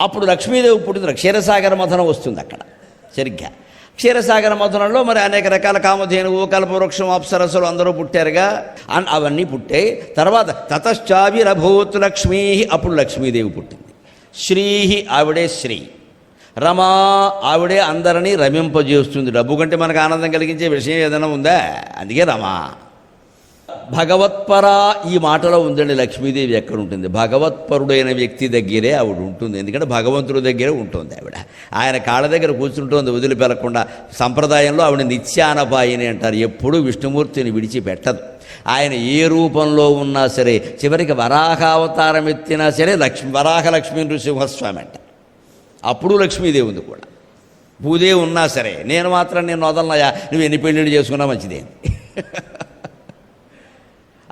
అప్పుడు లక్ష్మీదేవి పుట్టిన క్షీరసాగర మథనం వస్తుంది అక్కడ సరిగ్గా. క్షీరసాగర మథనంలో మరి అనేక రకాల కామధేనువు కల్పవృక్షం అప్సరసులు అందరూ పుట్టారుగా. అన్- అవన్నీ పుట్టాయి. తర్వాత తతశ్చావిరభూత్ లక్ష్మీ అప్పుడు లక్ష్మీదేవి పుట్టింది. శ్రీహి ఆవిడే శ్రీ. రమా ఆవిడే అందరినీ రమింపజేస్తుంది. డబ్బు కంటే మనకు ఆనందం కలిగించే విషయం ఏదైనా ఉందా? అందుకే రమా. భగవత్పర ఈ మాటలో ఉందండి లక్ష్మీదేవి ఎక్కడ ఉంటుంది? భగవత్పరుడైన వ్యక్తి దగ్గరే ఆవిడ ఉంటుంది. ఎందుకంటే భగవంతుడి దగ్గరే ఉంటుంది ఆవిడ. ఆయన కాళ్ళ దగ్గర కూర్చుంటుంది వదిలిపెలకుండా సంప్రదాయంలో ఆవిడ నిత్యానపాయిని అంటారు. ఎప్పుడూ విష్ణుమూర్తిని విడిచిపెట్టదు. ఆయన ఏ రూపంలో ఉన్నా సరే చివరికి వరాహావతారం ఎత్తినా సరే లక్ష్మి వరాహ లక్ష్మీ నృసింహస్వామి అంట. అప్పుడు లక్ష్మీదేవి ఉంది కూడా. భూదేవి ఉన్నా సరే నేను మాత్రం నేను వదలనయా నువ్వు ఎన్ని పెళ్ళిళ్ళు చేసుకున్నా మంచిదే?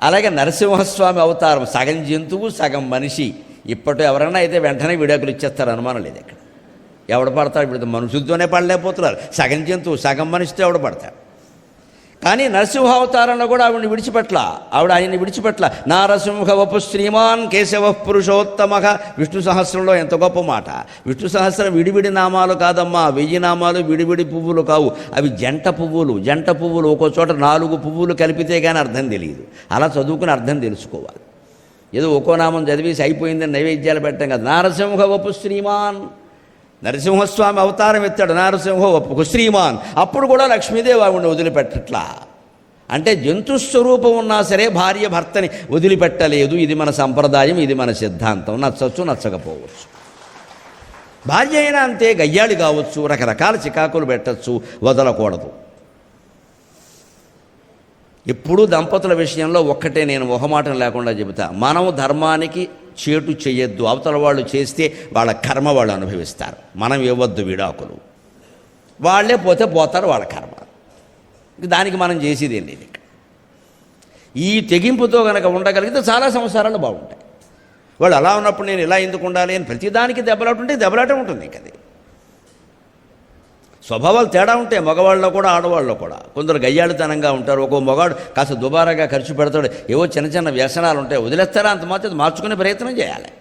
అలాగే నరసింహస్వామి అవతారం సగం జంతువు సగం మనిషి. ఇప్పటి ఎవరైనా అయితే వెంటనే విడాకులు ఇచ్చేస్తారు అనుమానం లేదు ఇక్కడ. ఎవడు పడతాడు? ఇప్పుడు మనుషులతోనే పడలేకపోతున్నారు. సగం జంతువు సగం మనిషితో ఎవడు పడతాడు? కానీ నరసింహావతారంలో కూడా ఆవిడని విడిచిపెట్ల. ఆవిడ ఆయన్ని విడిచిపెట్ల. నారసింహ వపు శ్రీమాన్ కేశవ పురుషోత్తమ. విష్ణు సహస్రంలో ఎంత గొప్ప మాట. విష్ణు సహస్రం విడివిడి నామాలు కాదమ్మా. వెయ్యి నామాలు విడివిడి పువ్వులు కావు. అవి జంట పువ్వులు. జంట పువ్వులు ఒక్కో చోట నాలుగు పువ్వులు కలిపితే కానీ అర్థం తెలియదు. అలా చదువుకుని అర్థం తెలుసుకోవాలి. ఏదో ఒక్కో నామం చదివేసి అయిపోయిందని నైవేద్యాలు పెట్టడం కదా. నారసింహ వపు శ్రీమాన్ నరసింహస్వామి అవతారం ఎత్తాడు నరసింహ శ్రీమాన్. అప్పుడు కూడా లక్ష్మీదేవి ఆవిడని వదిలిపెట్టట్లా. అంటే జంతుస్వరూపం ఉన్నా సరే భార్య భర్తని వదిలిపెట్టలేదు. ఇది మన సంప్రదాయం ఇది మన సిద్ధాంతం. నచ్చచ్చు నచ్చకపోవచ్చు. భార్య అయినా అంతే గయ్యాళి కావచ్చు రకరకాల చికాకులు పెట్టచ్చు వదలకూడదు. ఎప్పుడూ దంపతుల విషయంలో ఒక్కటే నేను మొహమాటం లేకుండా చెబుతా. మనము ధర్మానికి చేటు చేయొద్దు అవతల వాళ్ళు చేస్తే వాళ్ళ కర్మ వాళ్ళు అనుభవిస్తారు. మనం ఇవ్వద్దు విడాకులు. వాళ్ళే పోతే పోతారు వాళ్ళ కర్మ. దానికి మనం చేసేది ఏం లేదు ఈ తెగింపుతో కనుక ఉండగలిగితే చాలా సంవత్సరాలు బాగుంటాయి. వాళ్ళు అలా ఉన్నప్పుడు నేను ఇలా ఎందుకు ఉండాలి అని ప్రతిదానికి దెబ్బలాట ఉంటే దెబ్బలాట ఉంటుంది ఇంక స్వభావాలు తేడా ఉంటాయి మగవాళ్ళలో కూడా ఆడవాళ్ళలో కూడా. కొందరు గయ్యాళితనంగా ఉంటారు ఒక్కో మగాడు కాస్త దుబారాగా ఖర్చు పెడతాడు ఏవో చిన్న చిన్న వ్యసనాలు ఉంటాయి వదిలేస్తారా అంత మాత్రం మార్చుకునే ప్రయత్నం చేయాలి.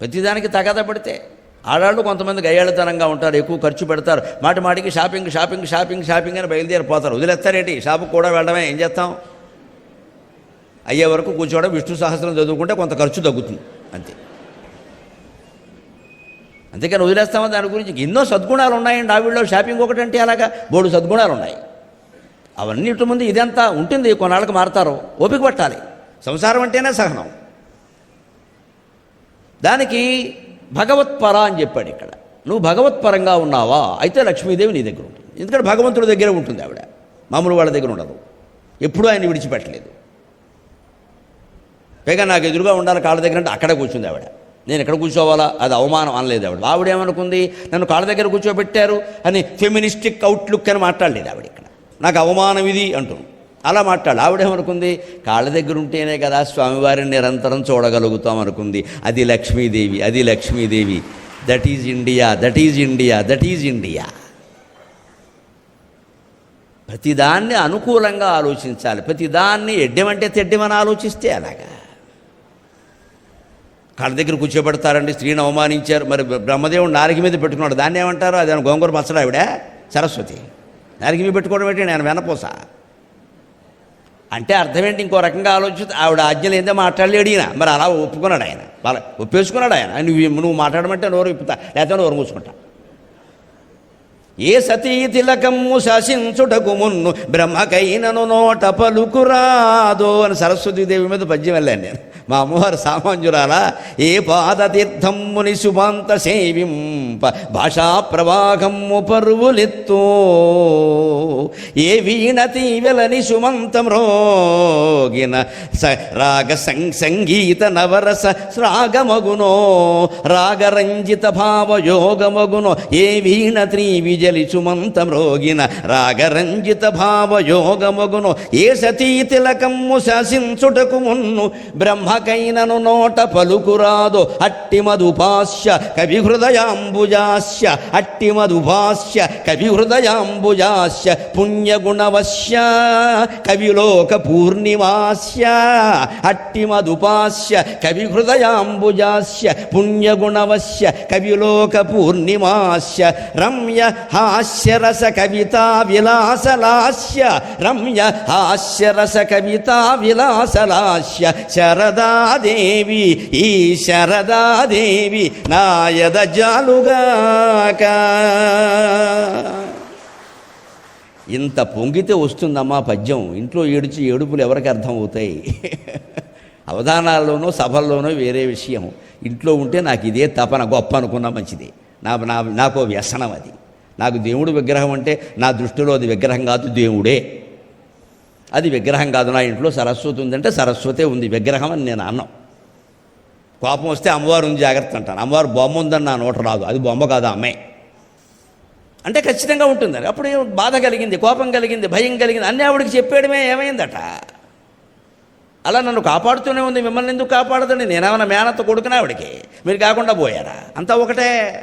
ప్రతిదానికి తగాద పడితే. ఆడాళ్ళు కొంతమంది గయ్యాళితనంగా ఉంటారు ఎక్కువ ఖర్చు పెడతారు మాటి మాటికి షాపింగ్ షాపింగ్ షాపింగ్ షాపింగ్ అని బయలుదేరిపోతారు. వదిలేస్తారేంటి? షాపుకి కూడా వెళ్ళడమే ఏం చేస్తాం? అయ్యే వరకు కూర్చోవడం విష్ణు సహస్రం చదువుకుంటే కొంత ఖర్చు తగ్గుతుంది అంతే. అంతేకాని వదిలేస్తామో? దాని గురించి ఎన్నో సద్గుణాలు ఉన్నాయండి. ఆవిడలో షాపింగ్ ఒకటంటే అలాగా బోడు సద్గుణాలు ఉన్నాయి. అవన్నిటి ముందు ఇదంతా ఉంటుంది. కొన్నాళ్ళకి మారతారు. ఓపిక పట్టాలి. సంసారం అంటేనే సహనం. దానికి భగవత్పర అని చెప్పాడు ఇక్కడ. నువ్వు భగవత్పరంగా ఉన్నావా? అయితే లక్ష్మీదేవి నీ దగ్గర ఉంటుంది. ఎందుకంటే భగవంతుడి దగ్గర ఉంటుంది ఆవిడ. మామూలు వాళ్ళ దగ్గర ఉండదు. ఎప్పుడూ ఆయన విడిచిపెట్టలేదు. పైగా నాకు ఎదురుగా ఉండాలి కాళ్ళ దగ్గర అంటే అక్కడ కూర్చుంది ఆవిడ. నేను ఎక్కడ కూర్చోవాలా? అది అవమానం అనలేదు ఆవిడ. ఆవిడ ఏమనుకుంది? నన్ను కాళ్ళ దగ్గర కూర్చోబెట్టారు అని ఫెమినిస్టిక్ అవుట్లుక్ అని మాట్లాడలేదు ఆవిడ ఇక్కడ. నాకు అవమానం ఇది అంటుంది. అలా మాట్లాడు ఆవిడేమనుకుంది కాళ్ళ దగ్గర ఉంటేనే కదా స్వామివారిని నిరంతరం చూడగలుగుతాం అనుకుంది. అది లక్ష్మీదేవి అది Lakshmidevi. That is India that is India that is India ప్రతిదాన్ని అనుకూలంగా ఆలోచించాలి. ప్రతిదాన్ని ఎడ్డమంటే తెడ్డమని ఆలోచిస్తే అలాగా. కాళ్ళ దగ్గర కూర్చోబెడతారండి. స్త్రీని అవమానించారు. మరి బ్రహ్మదేవుడు నాలుగు మీద పెట్టుకున్నాడు. దాన్ని ఏమంటారు? అది ఆయన గోంగూర పచ్చడా ఆవిడ సరస్వతి. నారికి మీద పెట్టుకోవడం ఏంటి? నేను వెనపోస. అంటే అర్థం ఏంటి? ఇంకో రకంగా ఆలోచిస్తే ఆవిడ ఆజ్ఞలు ఏందో మాట్లాడలేడు ఈయన. మరి అలా ఒప్పుకున్నాడు ఆయన. వాళ్ళ ఒప్పేసుకున్నాడు ఆయన. నువ్వు నువ్వు మాట్లాడమంటే నోరు ఇప్పుతా లేకపోతే నోరు మూసుకుంటా. ఏ సతీ తిలకమ్ము శాసించుటకు మున్ను బ్రహ్మకైనను నోట పలుకురాదో అని సరస్వతీదేవి మీద పద్యం వెళ్ళాను నేను. మా అమ్మవారు సామాన్యురాలా ఏ పాదతీర్థమ్ముని శుభాంత సేవింప భాషా ప్రవాహమ్ము పరువులెత్తో ఏ వీణ తీవెలని సుమంతం రోగిన స రాగ సం సంగీత నవరస రాగమగునో రాగరంజిత భావయోగమగునో ఏ వీణ త్రీ విజలి జలిచుమంత మ్రోగిన రాగరంజిత భావయోగమగును. ఏ సతీ తిలకమ్ము శాసించుటకు మున్ను బ్రహ్మకైనను నోట పలుకురాదు. అట్టి మధుపాస్య కవి హృదయాంబుజాస్య అట్టి మధుపాస్య కవి హృదయాంబుజాస్య పుణ్యగుణవశ్య కవిలోక పూర్ణిమాస్య అట్టి మధుపాస్య కవి హృదయాంబుజాస్య పుణ్యగుణవశ్య కవిలోక పూర్ణిమాస్య రమ్య హాస్యరస కవితా విలాసలాస్య రమ్య హాస్యరస కవితా విలాసలాస్య శరదాదేవి ఈ శరదాదేవి నాయద జాలుగాక. ఇంత పొంగితే వస్తుందమ్మా పద్యం. ఇంట్లో ఏడిచి ఏడుపులు ఎవరికి అర్థమవుతాయి? అవధానాల్లోనో సభల్లోనో వేరే విషయం. ఇంట్లో ఉంటే నాకు ఇదే తపన గొప్ప అనుకున్నా మంచిది. నా నా నాకు వ్యసనం అది. నాకు దేవుడు విగ్రహం అంటే నా దృష్టిలో అది విగ్రహం కాదు దేవుడే. అది విగ్రహం కాదు నా ఇంట్లో సరస్వతి ఉందంటే సరస్వతే ఉంది విగ్రహం అని నేను అన్నాం. కోపం వస్తే అమ్మవారు ఉంది జాగ్రత్త అంటాను. అమ్మవారు బొమ్మ ఉందని నా నోట రాదు అది బొమ్మ కాదు అమ్మాయి అంటే ఖచ్చితంగా ఉంటుంది అప్పుడు బాధ కలిగింది కోపం కలిగింది భయం కలిగింది అన్నీ ఆవిడకి చెప్పేయడమే ఏమైందట. అలా నన్ను కాపాడుతూనే ఉంది మిమ్మల్ని ఎందుకు కాపాడదండి? నేనేమైనా మేనత్త కొడుకునే ఆవిడకి? మీరు కాకుండా పోయారా? అంతా ఒకటే.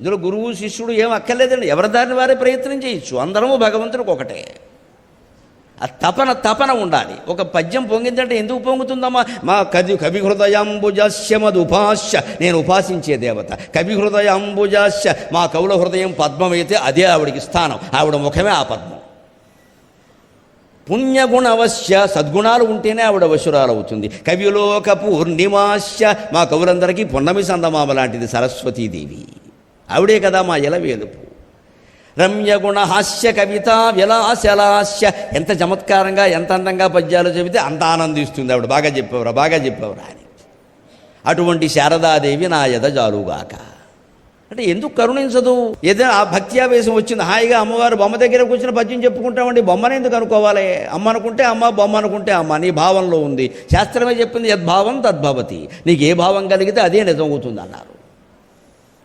ఇందులో గురువు శిష్యుడు ఏం అక్కర్లేదండి. ఎవరి దారిని వారే ప్రయత్నం చేయొచ్చు. అందరము భగవంతుడికి ఒకటే. ఆ తపన తపన ఉండాలి. ఒక పద్యం పొంగిందంటే ఎందుకు పొంగుతుందమ్మా? మా కవి కవి హృదయాంబుజాస్య మధుపాస్య నేను ఉపాసించే దేవత. కవి హృదయాంబుజాస్య మా కవుల హృదయం పద్మమైతే అదే ఆవిడికి స్థానం. ఆవిడ ముఖమే ఆ పద్మం. పుణ్యగుణవశ్య సద్గుణాలు ఉంటేనే ఆవిడ వశురాలవుతుంది. కవిలోక పూర్ణిమాస్య మా కవులందరికీ పున్నమి సందమామ లాంటిది సరస్వతీదేవి. ఆవిడే కదా మా ఎలవేలుపు రమ్యగుణ హాస్య కవిత విలాసలాస్య. ఎంత చమత్కారంగా ఎంత అందంగా పద్యాలు చెబితే అంత ఆనందిస్తుంది ఆవిడ. బాగా చెప్పేవరా బాగా చెప్పేవరా అని అటువంటి శారదాదేవి నా ఎద జాలుగాక. అంటే ఎందుకు కరుణించదు? ఏదైనా ఆ భక్త్యావేశం వచ్చింది హాయిగా అమ్మవారు బొమ్మ దగ్గర కూర్చుని పద్యం చెప్పుకుంటామండి బొమ్మని ఎందుకు అనుకోవాలి? అమ్మ అనుకుంటే అమ్మ బొమ్మ అనుకుంటే అమ్మ నీ భావంలో ఉంది. శాస్త్రమే చెప్పింది యద్భావం తద్భవతి. నీకు ఏ భావం కలిగితే అదే నిజం అవుతుంది అన్నారు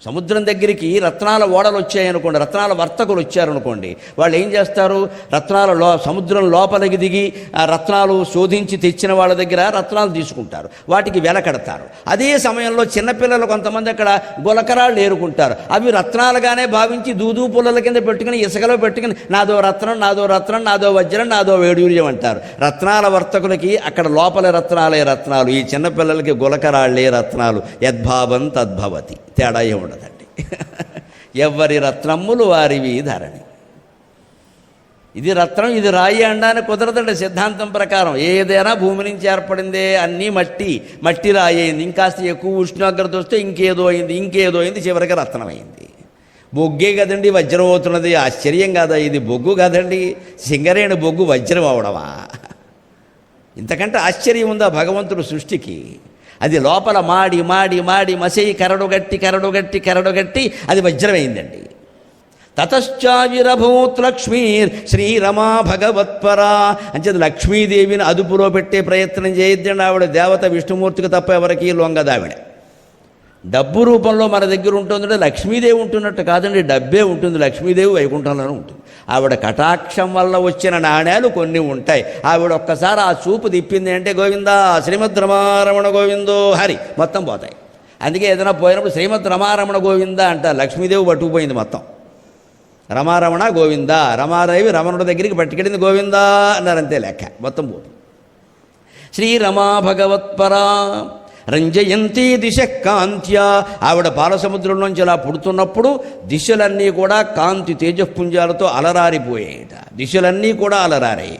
సముద్రం దగ్గరికి రత్నాల ఓడలు వచ్చాయనుకోండి రత్నాల వర్తకులు వచ్చారనుకోండి వాళ్ళు ఏం చేస్తారు? రత్నాల లో సముద్రం లోపలికి దిగి ఆ రత్నాలు శోధించి తెచ్చిన వాళ్ళ దగ్గర రత్నాలు తీసుకుంటారు వాటికి వెలకడతారు అదే సమయంలో చిన్నపిల్లలు కొంతమంది అక్కడ గులకరాళ్ళు ఏరుకుంటారు. అవి రత్నాలుగానే భావించి దూదూ పుల్లల కింద పెట్టుకుని ఇసుకలో పెట్టుకుని నాదో రత్నం నాదో రత్నం నాదో వజ్రం నాదో వేడూర్యం అంటారు. రత్నాల వర్తకులకి అక్కడ లోపల రత్నాలే రత్నాలు ఈ చిన్నపిల్లలకి గులకరాళ్ళే రత్నాలు. యద్భావం తద్భవతి. తేడా ఏముండదు. ఎవరి రత్నమ్ములు వారివి ధరణి. ఇది రత్నం ఇది రాయి అండాన్ని కుదరదండి సిద్ధాంతం ప్రకారం. ఏదైనా భూమి నుంచి ఏర్పడిందే అన్నీ మట్టి మట్టి రాయి అయింది. ఇంకాస్త ఎక్కువ ఉష్ణోగ్రత వస్తే ఇంకేదో అయింది ఇంకేదో అయింది చివరికి రత్నమైంది బొగ్గే కదండి వజ్రం అవుతున్నది. ఆశ్చర్యం కాదా? ఇది బొగ్గు కదండి. సింగరేణి బొగ్గు వజ్రం అవడమా? ఇంతకంటే ఆశ్చర్యం ఉందా భగవంతుడు సృష్టికి? అది లోపల మాడి మాడి మాడి మసేయి కరడుగట్టి కరడుగట్టి కరడుగట్టి అది వజ్రమైందండి. తతశ్చావిరభూత్ లక్ష్మీర్ శ్రీరమా భగవత్పరా అంచేది లక్ష్మీదేవిని అదుపులో పెట్టే ప్రయత్నం చేయొద్దండి ఆవిడ దేవత విష్ణుమూర్తికి తప్ప ఎవరికి లొంగదావిడ డబ్బు రూపంలో మన దగ్గర ఉంటుందంటే లక్ష్మీదేవి ఉంటున్నట్టు కాదండి డబ్బే ఉంటుంది లక్ష్మీదేవి వైకుంఠంలోనే ఉంటుంది. ఆవిడ కటాక్షం వల్ల వచ్చిన నాణ్యాలు కొన్ని ఉంటాయి. ఆవిడ ఒక్కసారి ఆ చూపు తిప్పింది అంటే గోవిందా శ్రీమద్ రమారమణ గోవిందో హరి మొత్తం పోతాయి. అందుకే ఏదైనా పోయినప్పుడు శ్రీమద్ రమారమణ గోవింద అంట లక్ష్మీదేవి పట్టుకుపోయింది మొత్తం. రమారమణ గోవింద రమాదేవి రమణుడి దగ్గరికి పట్టుకెళ్ళింది గోవిందా అన్నారంతే లెక్క మొత్తం పోతుంది. శ్రీరమా భగవత్పరా రంజయంతి దిశ కాంత్య. ఆవిడ పాలసముద్రంలోంచి అలా పుడుతున్నప్పుడు దిశలన్నీ కూడా కాంతి తేజపుంజాలతో అలరారిపోయాయట దిశలన్నీ కూడా అలరారాయి.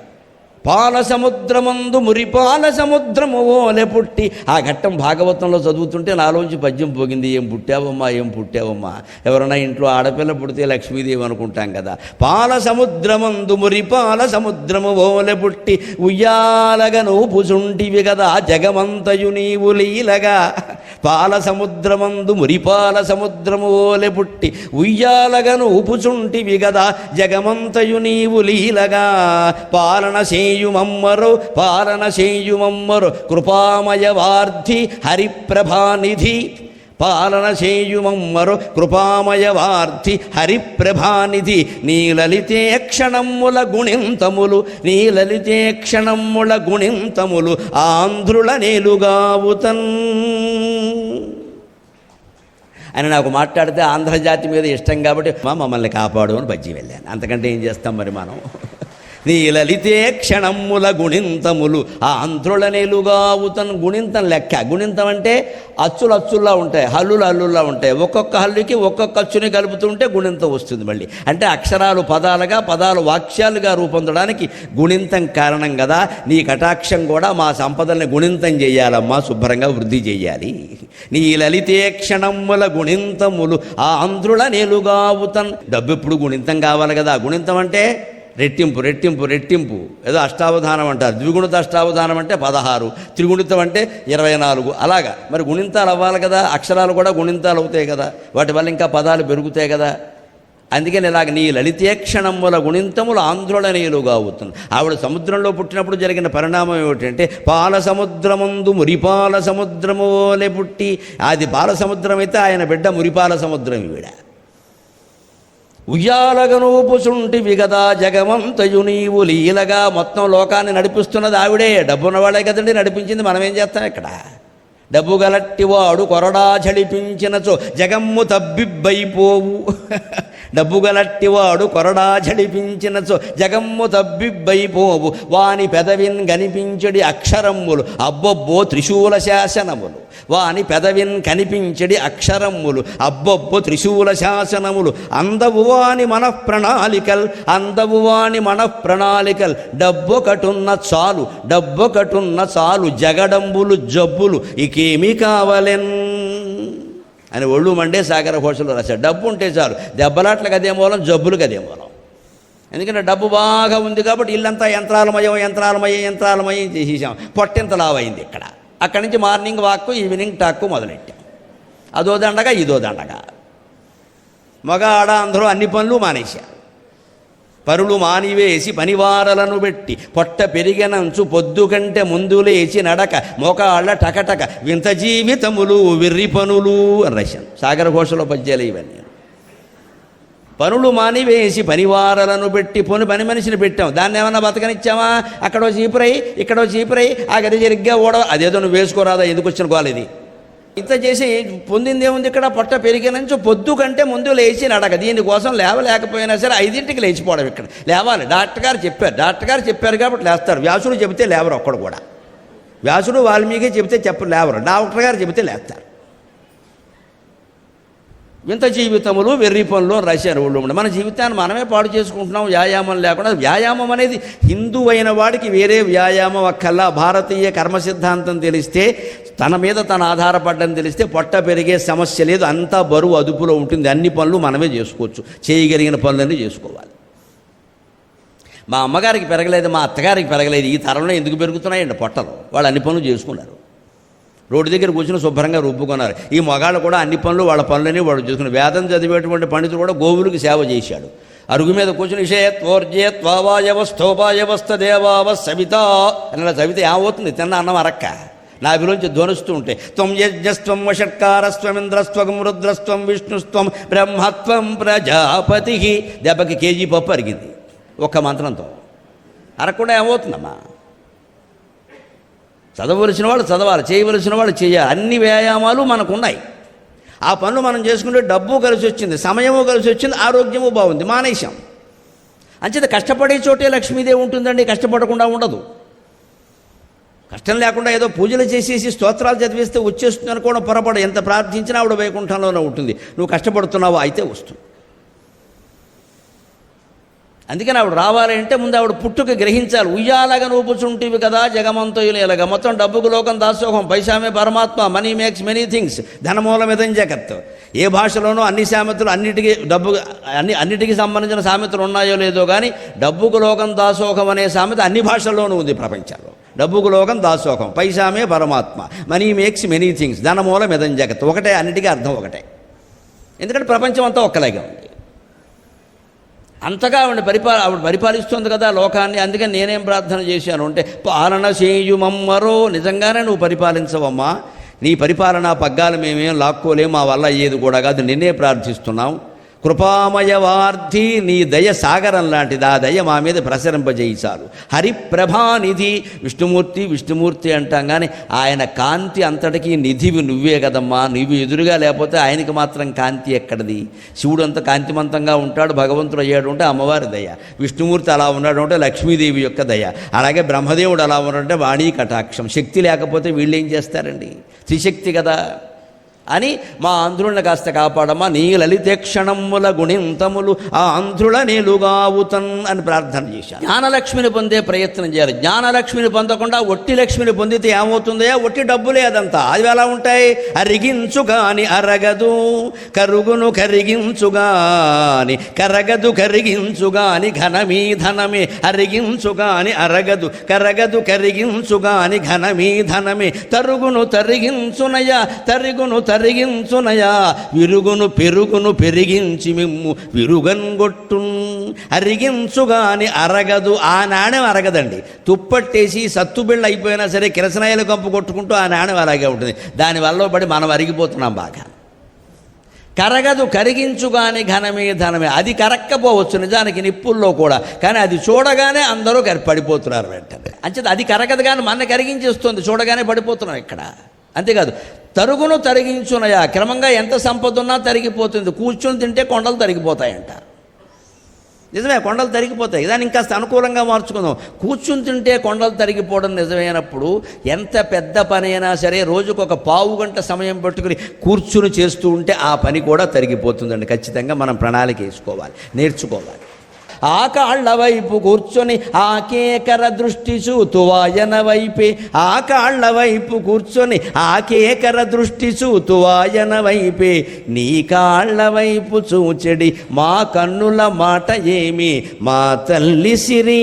పాల సముద్రమందు మురిపాల సముద్రము ఓలె పుట్టి ఆ ఘట్టం భాగవతంలో చదువుతుంటే నాలోంచి పద్యం పోగింది. ఏం పుట్టావమ్మా ఏం పుట్టావమ్మా? ఎవరైనా ఇంట్లో ఆడపిల్ల పుడితే లక్ష్మీదేవి అనుకుంటాం కదా. పాల సముద్రమందు మురిపాల సముద్రము ఓలె పుట్టి ఉయ్యాలగా పుసుంటివి కదా జగమంతయు నీవు లీలగా. పాల సముద్రమందు మురిపాల సముద్రము ఓలె పుట్టి ఉయ్యాలగా నూపుచుంటివి కదా జగమంతయు నీవు లీలగా. పాలన చేయుమమ్మరు పాలన చేయుమమ్మరు కృపామయ వార్ధి హరిప్రభానిధి పాలన చేయుమమ్మరు కృపామయ వార్తి హరిప్రభానిధి నీ లలితే క్షణమ్ముల గుణింతములు నీ లలితే క్షణమ్ముల గుణింతములు ఆంధ్రుల నేలుగావుతన్ అని నాకు మాట్లాడితే ఆంధ్రజాతి మీద ఇష్టం కాబట్టి మా మమ్మల్ని కాపాడు అని బజ్జి వెళ్ళాను అంతకంటే ఏం చేస్తాం మరి మనం నీ లలితే క్షణముల గుణింతములు ఆ ఆంధ్రుల నేలుగావుతన్ గుణింతం లెక్క. గుణింతం అంటే అచ్చులు అచ్చుల్లా ఉంటాయి హల్లులు హల్లుల్లా ఉంటాయి. ఒక్కొక్క హల్లుకి ఒక్కొక్క అచ్చుని కలుపుతుంటే గుణింతం వస్తుంది మళ్ళీ. అంటే అక్షరాలు పదాలుగా పదాలు వాక్యాలుగా రూపొందడానికి గుణింతం కారణం కదా. నీ కటాక్షం కూడా మా సంపదల్ని గుణింతం చేయాలమ్మా శుభ్రంగా వృద్ధి చేయాలి. నీ లలితే క్షణముల గుణింతములు ఆ ఆంధ్రుల నేలుగావుతన్ డబ్బు ఎప్పుడు గుణింతం కావాలి కదా. గుణింతం అంటే రెట్టింపు రెట్టింపు రెట్టింపు. ఏదో అష్టావధానం అంటారు. ద్విగుణిత అష్టావధానం అంటే పదహారు త్రిగుణితం అంటే ఇరవై నాలుగు. అలాగా. మరి గుణింతాలు అవ్వాలి కదా అక్షరాలు కూడా గుణింతాలు అవుతాయి కదా. వాటి వల్ల ఇంకా పదాలు పెరుగుతాయి కదా. అందుకని ఇలాగ నీ లలితేక్షణముల గుణింతములు ఆంధ్రుల అవుతుంది. ఆవిడ సముద్రంలో పుట్టినప్పుడు జరిగిన పరిణామం ఏమిటంటే పాల సముద్రమందు మురిపాల సముద్రము పుట్టి అది బాల సముద్రం అయితే ఆయన బిడ్డ మురిపాల సముద్రం ఈవిడ. ఉయ్యాలగనూపుచుంటివి కదా జగమంతయు నీవు లీలగా మొత్తం లోకాన్ని నడిపిస్తున్నది ఆవిడే. డబ్బున్నవాడే కదండి నడిపించింది మనం ఏం చేస్తాం ఇక్కడ? డబ్బు గలట్టివాడు కొరడా చడిపించినచో జగమ్ము తబ్బిబ్బైపోవు. డబ్బు గలట్టివాడు కొరడా చడిపించినచో జగమ్ము తబ్బిబ్బైపోవు. వాని పెదవిన్ కనిపించడి అక్షరమ్ములు. అబ్బొబ్బో త్రిశూల శాసనములు. వాని పెదవిన్ కనిపించడి అక్షరములు అబ్బబ్బో త్రిశూల శాసనములు. అందవు వాని మనఃప్రణాళికల్. అందవు వాని మనఃప్రణాళికల్. డబ్బొకటున్న చాలు. డబ్బొకటున్న చాలు. జగడంబులు జబ్బులు. ఇకేమీ కావలెన్? అని ఒళ్ళు మండే సాగర ఘోషలో రాశాడు డబ్బు ఉంటే చాలు. దెబ్బలాట్లకు అదే మూలం జబ్బులకు అదే మూలం. ఎందుకంటే డబ్బు బాగా ఉంది కాబట్టి ఇల్లంతా యంత్రాలమయం యంత్రాలమయం యంత్రాలమయం చేసేసాం. పొట్టింత లావైంది ఇక్కడ. అక్కడి నుంచి మార్నింగ్ వాక్ ఈవినింగ్ టాక్ మొదలెట్టాం. అదో దండగా ఇదో దండగా. మగ ఆడ అందరూ అన్ని పనులు మానేశారు. పరులు మానివేసి పనివారలను పెట్టి పొట్ట పెరిగనంచు పొద్దు కంటే ముందు లేచి నడక మోకాళ్ళ టకటక వింత జీవితములు విర్రి పనులు అని రాశాను. సాగర ఘోషలో పద్యాలు ఇవన్నీ. పనులు మానివేసి పనివారలను పెట్టి పని పని మనిషిని పెట్టాం. దాన్ని ఏమన్నా బతకనిచ్చామా? అక్కడో చీపురై ఇక్కడో చీపురై ఆ గది జరిగ్గా ఓడ అదేదో నువ్వు వేసుకోరాదా? ఎందుకు వచ్చిన గోల ఇది? ఇంత చేసి పొందింది ఏముంది ఇక్కడ? పొట్ట పెరిగినంచు పొద్దు కంటే ముందు లేచి నడక. దీనికోసం లేవలేకపోయినా సరే ఐదింటికి లేచిపోవడం ఇక్కడ. లేవాలి. డాక్టర్ గారు చెప్పారు. డాక్టర్ గారు చెప్పారు కాబట్టి లేస్తారు. వ్యాసుడు చెబితే లేవరు ఒక్కడు కూడా. వ్యాసుడు వాల్మీకి చెబితే చెప్పరు. లేవరు. డాక్టర్ గారు చెబితే లేస్తారు. వింత జీవితములు వెర్రి పనులు రాశారు వాళ్ళు మన జీవితాన్ని మనమే పాడు చేసుకుంటున్నాం. వ్యాయామం లేకుండా వ్యాయామం అనేది హిందూ అయిన వాడికి వేరే వ్యాయామం అక్కల్లా భారతీయ కర్మ సిద్ధాంతం తెలిస్తే తన మీద తన ఆధారపడడం తెలిస్తే పొట్ట పెరిగే సమస్య లేదు. అంతా బరువు అదుపులో ఉంటుంది. అన్ని పనులు మనమే చేసుకోవచ్చు. చేయగలిగిన పనులన్నీ చేసుకోవాలి. మా అమ్మగారికి పెరగలేదు మా అత్తగారికి పెరగలేదు. ఈ తరంలో ఎందుకు పెరుగుతున్నాయండి పొట్టలు? వాళ్ళు అన్ని పనులు చేసుకున్నారు. రోడ్డు దగ్గర కూర్చుని శుభ్రంగా రుబ్బుకున్నారు. ఈ మగాళ్ళు కూడా అన్ని పనులు వాళ్ళ పనులని వాడు చూసుకుని వేదం చదివేటువంటి పండితుడు కూడా గోవులకు సేవ చేశాడు. అరుగు మీద కూర్చుని విషయత్వోర్జే త్వావాయవస్థోపాయవస్థ దేవావ సవిత అని సవిత ఏమవుతుంది? తిన్న అన్నం అరక్క. నాభిలోంచి ధ్వనిస్తూ ఉంటే త్వం యజ్ఞస్త్వం వషట్కారస్త్వం ఇంద్రస్త్వం రుద్రస్త్వం విష్ణుస్త్వం బ్రహ్మత్వం ప్రజాపతి. దెబ్బకి కేజీ పప్పు అరిగింది. ఒక్క మంత్రంతో. అరకుండా ఏమవుతుందమ్మా? చదవలసిన వాళ్ళు చదవాలి చేయవలసిన వాళ్ళు చేయాలి. అన్ని వ్యాయామాలు మనకున్నాయి. ఆ పనులు మనం చేసుకుంటే డబ్బు కలిసి వచ్చింది సమయము కలిసి వచ్చింది ఆరోగ్యము బాగుంది మానేశాం. అంచేత కష్టపడే చోటే లక్ష్మీదేవి ఉంటుందండి కష్టపడకుండా ఉండదు. కష్టం లేకుండా ఏదో పూజలు చేసేసి స్తోత్రాలు చదివిస్తే వచ్చేస్తుంది అనుకోవడం పొరపడ ఎంత ప్రార్థించినా ఆవిడ వైకుంఠంలోనే ఉంటుంది. నువ్వు కష్టపడుతున్నావు అయితే వస్తుంది. అందుకని ఆవిడ రావాలంటే ముందు ఆవిడ పుట్టుక గ్రహించాలి. ఉయ్యాలగా నూపుచుంటివి కదా జగమంతయులేలగా మొత్తం డబ్బుకు లోకం దాసోహం పైసామే పరమాత్మ మనీ మేక్స్ మెనీ థింగ్స్ ధనమూలమిదం జగత్ ఏ భాషలోనూ అన్ని సామెతలు అన్నిటికీ డబ్బు అన్ని అన్నిటికీ సంబంధించిన సామెతలు ఉన్నాయో లేదో కానీ డబ్బుకు లోకం దాసోహం అనే సామెత అన్ని భాషల్లోనూ ఉంది ప్రపంచంలో. డబ్బుకు లోకం దాసోహం పైసామే పరమాత్మ మనీ మేక్స్ మెనీ థింగ్స్ ధనమూలమిదం జగత్ ఒకటే అన్నిటికీ అర్థం ఒకటే. ఎందుకంటే ప్రపంచం అంతా ఒక్కలాగే ఉంది. అంతగా ఆవిడ పరిపాల ఆవిడ పరిపాలిస్తుంది కదా లోకాన్ని అందుకని నేనేం ప్రార్థన చేశాను అంటే పాలన చేయుమమ్మరో నిజంగానే నువ్వు పరిపాలించవమ్మా. నీ పరిపాలనా పగ్గాలు మేమేం లాక్కోలేము మా వల్ల అయ్యేది కూడా కాదు నిన్నే ప్రార్థిస్తున్నాం. కృపామయవార్థి నీ దయ సాగరం లాంటిది. ఆ దయ మా మీద ప్రసరింపజేయిచారు. హరిప్రభానిధి విష్ణుమూర్తి విష్ణుమూర్తి అంటాం కానీ ఆయన కాంతి అంతటికీ నిధివి నువ్వే కదమ్మా. నువ్వు ఎదురుగా లేకపోతే ఆయనకి మాత్రం కాంతి ఎక్కడిది? శివుడు అంత కాంతిమంతంగా ఉంటాడు భగవంతుడు అయ్యాడు అంటే అమ్మవారి దయ. విష్ణుమూర్తి అలా ఉన్నాడు అంటే లక్ష్మీదేవి యొక్క దయ. అలాగే బ్రహ్మదేవుడు అలా ఉన్నాడంటే వాణి కటాక్షం. శక్తి లేకపోతే వీళ్ళు ఏం చేస్తారండి? త్రిశక్తి కదా. అని మా ఆంధ్రులను కాస్త కాపాడమ్మా. నీ లలితేక్షణముల గుణింతములు ఆ ఆంధ్రుల నేలుగావుతన్ అని ప్రార్థన చేశాను జ్ఞానలక్ష్మిని పొందే ప్రయత్నం చేయాలి. జ్ఞానలక్ష్మిని పొందకుండా ఒట్టి లక్ష్మిని పొందితే ఏమవుతుందయా ఒట్టి డబ్బులే అదంతా. అది ఎలా ఉంటాయి? అరిగించుగాని అరగదు. కరుగును కరిగించుగాని కరగదు కరిగించుగాని ఘనమీ ధనమే. అరిగించుగాని అరగదు. కరగదు కరిగించుగాని ఘనమీ ధనమే. తరుగును తరిగించునయా తరుగును సరిగించునయా విరుగును పెరుగును పెరిగించి మిమ్ము విరుగన్గొట్టున్ అరిగించుగాని అరగదు. ఆ నాణ్యం అరగదండి. తుప్పట్టేసి సత్తుబిళ్ళ అయిపోయినా సరే కిరసనాయలు కంపు కొట్టుకుంటూ ఆ నాణ్యం అలాగే ఉంటుంది. దానివల్ల పడి మనం అరిగిపోతున్నాం బాగా. కరగదు కరిగించుగాని ఘనమే ధనమే. అది కరక్కపోవచ్చు నిజానికి నిప్పుల్లో కూడా. కానీ అది చూడగానే అందరూ కరి పడిపోతున్నారు వెంటనే. అంచేది అది కరగదు కానీ మన కరిగించేస్తుంది. చూడగానే పడిపోతున్నాం ఇక్కడ. అంతేకాదు తరుగును తరిగించునయా? క్రమంగా ఎంత సంపద ఉన్నా తరిగిపోతుంది. కూర్చొని తింటే కొండలు తరిగిపోతాయంట. నిజమే కొండలు తరిగిపోతాయి. దాన్ని ఇంకా అనుకూలంగా మార్చుకుందాం. కూర్చుని తింటే కొండలు తరిగిపోవడం నిజమైనప్పుడు ఎంత పెద్ద పని అయినా సరే రోజుకు ఒక పావు గంట సమయం పెట్టుకుని కూర్చుని చేస్తూ ఉంటే ఆ పని కూడా తరిగిపోతుందండి. ఖచ్చితంగా మనం ప్రణాళిక వేసుకోవాలి నేర్చుకోవాలి. ఆ కాళ్ళ వైపు కూర్చొని ఆ కేకర దృష్టి చూతువాయన వైపే. ఆ కాళ్ళ వైపు కూర్చొని ఆ కేకర దృష్టి చూతువాయన వైపే. నీ కాళ్ళ వైపు చూచెడి మా కన్నుల మాట ఏమి? మా తల్లి సిరీ.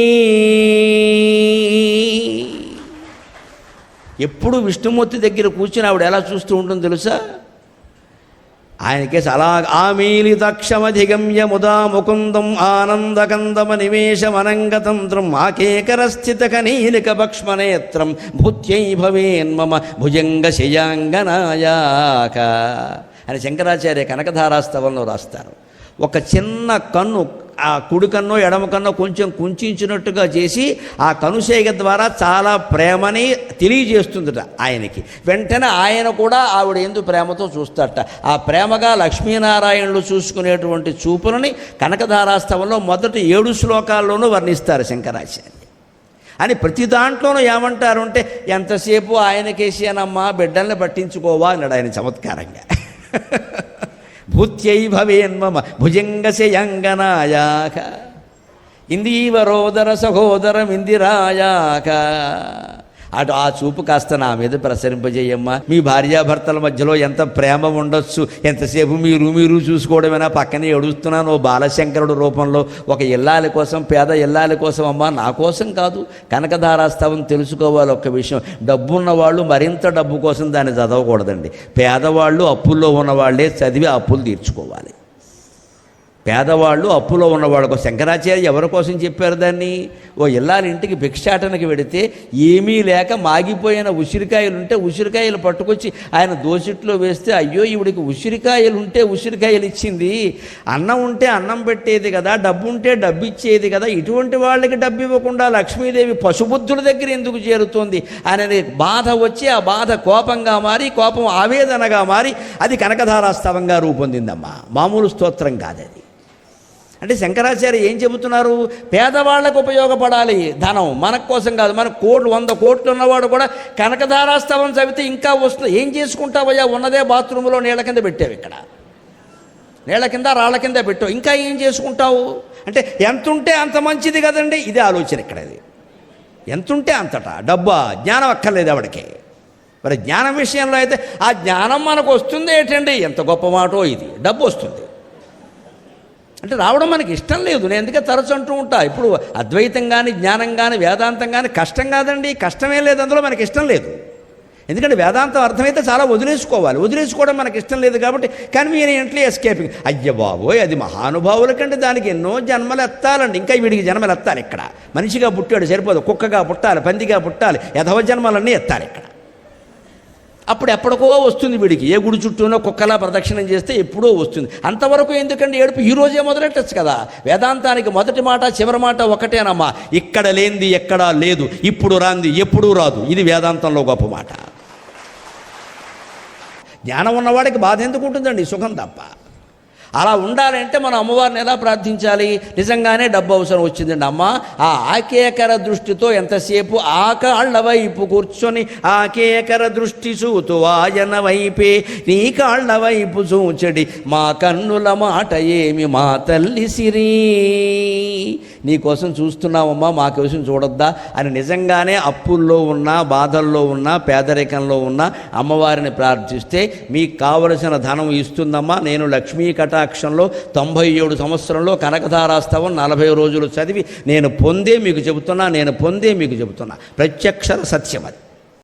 ఎప్పుడు విష్ణుమూర్తి దగ్గర కూర్చుని ఆవిడ ఎలా చూస్తూ ఉంటుందో తెలుసా? ఆయనకేసి అలా ఆమీలితక్షమధిగమ్య ముదా ముకుందం ఆనందకందమ నివేశమనంగతంత్రం ఆకేకరస్థిత కనీలిక భక్ష్మనేత్రం భూత్యై భవేన్మమ భుజంగ శయాంగనాయాక అని శంకరాచార్య కనకధారాస్తవంలో రాస్తారు. ఒక చిన్న కన్ను ఆ కుడికన్నో ఎడమకన్నో కొంచెం కుంచినట్టుగా చేసి ఆ కనుసేగ ద్వారా చాలా ప్రేమని తెలియజేస్తుందట ఆయనకి. వెంటనే ఆయన కూడా ఆవిడ ఎందు ప్రేమతో చూస్తాడట ఆ ప్రేమగా లక్ష్మీనారాయణులు చూసుకునేటువంటి చూపులని కనకధారాస్తవంలో మొదటి ఏడు శ్లోకాల్లోనూ వర్ణిస్తారు శంకరాచార్య. అని ప్రతి దాంట్లోనూ ఏమంటారు అంటే ఎంతసేపు ఆయనకేసేనమ్మా బిడ్డల్ని పట్టించుకోవా అన్నాడు ఆయన చమత్కారంగా. భూత్యై భవేన్మమ భుజంగశయంగనాయాక ఇందీవరోదర సహోదరమిందిరాయాక అటు ఆ చూపు కాస్త నా మీద ప్రసరింపజేయమ్మా. మీ భార్యాభర్తల మధ్యలో ఎంత ప్రేమ ఉండొచ్చు ఎంతసేపు మీరు మీరు చూసుకోవడమైనా పక్కనే ఎడుస్తున్నాను ఓ బాలశంకరుడు రూపంలో ఒక ఇల్లాల కోసం పేద ఇల్లాల కోసం అమ్మా నా కోసం కాదు. కనకధారాస్తవం తెలుసుకోవాలి ఒక్క విషయం. డబ్బు ఉన్నవాళ్ళు మరింత డబ్బు కోసం దాన్ని చదవకూడదండి. పేదవాళ్ళు అప్పుల్లో ఉన్నవాళ్ళే చదివి అప్పులు తీర్చుకోవాలి. పేదవాళ్ళు అప్పులో ఉన్నవాళ్ళకు శంకరాచార్య ఎవరి కోసం చెప్పారు దాన్ని? ఓ ఇల్లాలి ఇంటికి భిక్షాటనకి వెడితే ఏమీ లేక మాగిపోయిన ఉసిరికాయలు ఉంటే ఉసిరికాయలు పట్టుకొచ్చి ఆయన దోసిట్లో వేస్తే అయ్యో ఈవిడికి ఉసిరికాయలు ఉంటే ఉసిరికాయలు ఇచ్చింది అన్నం ఉంటే అన్నం పెట్టేది కదా డబ్బు ఉంటే డబ్బు ఇచ్చేది కదా ఇటువంటి వాళ్ళకి డబ్బు ఇవ్వకుండా లక్ష్మీదేవి పశుబుద్ధుల దగ్గర ఎందుకు చేరుతోంది అనే బాధ వచ్చి ఆ బాధ కోపంగా మారి కోపం ఆవేదనగా మారి అది కనకధారాస్తవంగా రూపొందిందమ్మా. మామూలు స్తోత్రం కాదది. అంటే శంకరాచార్య ఏం చెబుతున్నారు? పేదవాళ్ళకు ఉపయోగపడాలి ధనం. మన కోసం కాదు. మన కోట్లు వంద కోట్లు ఉన్నవాడు కూడా కనకధారాస్తవం చదివితే ఇంకా వస్తుంది ఏం చేసుకుంటావయ్యా? ఉన్నదే బాత్రూంలో నీళ్ళ కింద పెట్టావు ఇక్కడ. నీళ్ళ కింద రాళ్ళ కింద పెట్టావు. ఇంకా ఏం చేసుకుంటావు? అంటే ఎంత ఉంటే అంత మంచిది కదండి? ఇది ఆలోచన ఇక్కడ ఇది ఎంత ఉంటే అంతటా. డబ్బా జ్ఞానం అక్కర్లేదు ఆవిడకి మరి జ్ఞానం విషయంలో అయితే ఆ జ్ఞానం మనకు వస్తుంది ఏంటండి? ఎంత గొప్ప మాటో ఇది. డబ్బు వస్తుంది. అంటే రావడం మనకి ఇష్టం లేదు. నేను ఎందుకే తరచు అంటూ ఉంటా? ఇప్పుడు అద్వైతం కానీ జ్ఞానం కానీ వేదాంతం కానీ కష్టం కాదండి. కష్టమే లేదు. అందులో మనకి ఇష్టం లేదు. ఎందుకంటే వేదాంతం అర్థమైతే చాలా వదిలేసుకోవాలి. వదిలేసుకోవడం మనకి ఇష్టం లేదు కాబట్టి కన్వీనియంట్లీ ఎస్కేపింగ్ అయ్య బాబోయ్! అది మహానుభావుల కంటే దానికి ఎన్నో జన్మలు ఎత్తాలండి. ఇంకా వీడికి జన్మలు ఎత్తాలి ఇక్కడ. మనిషిగా పుట్టాడు సరిపోదు. కుక్కగా పుట్టాలి పందిగా పుట్టాలి యథవ జన్మలన్నీ ఎత్తాలి ఇక్కడ. అప్పుడు ఎప్పటికో వస్తుంది వీడికి. ఏ గుడి చుట్టూనో కుక్కలా ప్రదక్షిణం చేస్తే ఎప్పుడో వస్తుంది. అంతవరకు ఎందుకంటే ఏడుపు? ఈ రోజే మొదలెట్టచ్చు కదా. వేదాంతానికి మొదటి మాట చివరి మాట ఒకటేనమ్మా. ఇక్కడ లేనిది ఎక్కడా లేదు. ఇప్పుడు రాంది ఎప్పుడూ రాదు. ఇది వేదాంతంలో గొప్ప మాట. జ్ఞానం ఉన్నవాడికి బాధ ఎందుకు ఉంటుందండి? సుఖం తప్ప. అలా ఉండాలంటే మనం అమ్మవారిని ఎలా ప్రార్థించాలి? నిజంగానే డబ్బు అవసరం వచ్చిందండి అమ్మ. ఆ ఆకేకర దృష్టితో ఎంతసేపు ఆ కాళ్ళ వైపు కూర్చొని ఆకేకర దృష్టి చూతు ఆయన వైపే నీ కాళ్ళ వైపు చూచడి. మా కన్నుల మాట ఏమి మా తల్లి సిరీ? నీకోసం చూస్తున్నావమ్మా మా కోసం చూడొద్దా అని నిజంగానే అప్పుల్లో ఉన్నా బాధల్లో ఉన్నా పేదరికంలో ఉన్నా అమ్మవారిని ప్రార్థిస్తే మీకు కావలసిన ధనం ఇస్తుందమ్మా. నేను లక్ష్మీ కటాక్షంలో తొంభై ఏడు సంవత్సరంలో కనకధారాస్తవం నలభై రోజులు చదివి నేను పొందే మీకు చెబుతున్నా నేను పొందే మీకు చెబుతున్నా. ప్రత్యక్షర సత్యం అది.